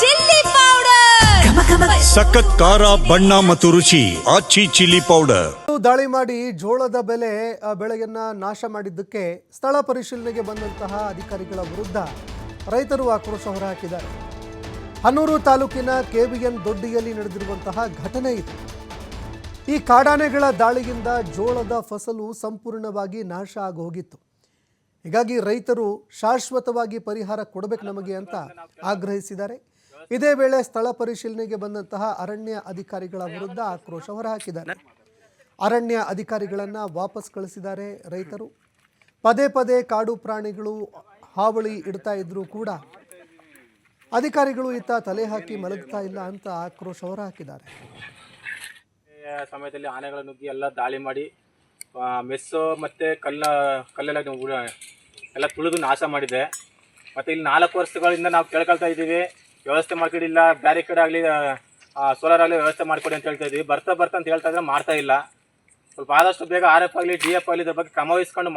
Chilli powder. ಸಖತ್ ಖಾರ ಬಣ್ಣ ಮತ್ತು ರುಚಿ ಆಚಿ ಚಿಲ್ಲಿ ಪೌಡರ್. ದಾಳಿ ಮಾಡಿ ಜೋಳದ ಬೆಲೆ ಆ, ಬೆಳೆಯನ್ನ ನಾಶ ಮಾಡಿದ್ದಕ್ಕೆ ಸ್ಥಳ ಪರಿಶೀಲನೆಗೆ ಬಂದಂತಹ ಅಧಿಕಾರಿಗಳ ವಿರುದ್ಧ ರೈತರು ಆಕ್ರೋಶ ಹೊರಹಾಕಿದ್ದಾರೆ. ಹನೂರು ತಾಲೂಕಿನ ಕೆಬಿಎನ್ ದೊಡ್ಡಿಯಲ್ಲಿ ನಡೆದಿರುವಂತಹ ಘಟನೆ ಇದು. ಈ ಕಾಡಾನೆಗಳ ದಾಳಿಯಿಂದ ಜೋಳದ ಫಸಲು ಸಂಪೂರ್ಣವಾಗಿ ನಾಶ ಆಗೋಗಿತ್ತು. ಹೋಗಿತ್ತು ಹೀಗಾಗಿ ರೈತರು ಶಾಶ್ವತವಾಗಿ ಪರಿಹಾರ ಕೊಡಬೇಕು ನಮಗೆ ಅಂತ ಆಗ್ರಹಿಸಿದ್ದಾರೆ. ಇದೇ ವೇಳೆ ಸ್ಥಳ ಪರಿಶೀಲನೆಗೆ ಬಂದಂತಹ ಅರಣ್ಯ ಅಧಿಕಾರಿಗಳ ವಿರುದ್ಧ ಆಕ್ರೋಶ ಹೊರಹಾಕಿದ್ದಾರೆ. ಅರಣ್ಯ ಅಧಿಕಾರಿಗಳನ್ನು ವಾಪಸ್ ಕಳಿಸಿದ್ದಾರೆ ರೈತರು. ಪದೇ ಪದೇ ಕಾಡು ಪ್ರಾಣಿಗಳು ಹಾವಳಿ ಇಡ್ತಾ ಇದ್ರೂ ಕೂಡ ಅಧಿಕಾರಿಗಳು ಇತ್ತ ತಲೆ ಹಾಕಿ ಮಲಗ್ತಾ ಇಲ್ಲ ಅಂತ ಆಕ್ರೋಶ ಹೊರಹಾಕಿದ್ದಾರೆ. ಸಮಯದಲ್ಲಿ ಆನೆಗಳ ನುಗ್ಗಿ ಎಲ್ಲ ದಾಳಿ ಮಾಡಿ ಮೆಸ್ಸು ಮತ್ತು ಕಲ್ಲ, ಕಲ್ಲೆಲ್ಲ ಎಲ್ಲ ತುಳಿದು ನಾಶ ಮಾಡಿದೆ. ಮತ್ತು ಇಲ್ಲಿ ನಾಲ್ಕು ವರ್ಷಗಳಿಂದ ನಾವು ಕೇಳ್ಕೊಳ್ತಾ ಇದ್ದೀವಿ. ವ್ಯವಸ್ಥೆ ಮಾಡ್ಕೊಂಡಿಲ್ಲ. ಬ್ಯಾರಿಕೇಡ್ ಆಗಲಿ ಸೋಲಾರ್ ಆಗಲಿ ವ್ಯವಸ್ಥೆ ಮಾಡಿಕೊಡಿ ಅಂತ ಹೇಳ್ತಾ ಇದ್ದೀವಿ. ಬರ್ತಾ ಬರ್ತಾ ಅಂತ ಹೇಳ್ತಾ ಇದ್ರೆ ಮಾಡ್ತಾ ಇಲ್ಲ. ಸ್ವಲ್ಪ ಆದಷ್ಟು ಬೇಗ ಆರ್ ಎಫ್ ಆಗಲಿ ಡಿ ಎಫ್ ಆಗಲಿ ಇದ್ರ ಬಗ್ಗೆ ಕ್ರಮ ವಹಿಸ್ಕೊಂಡು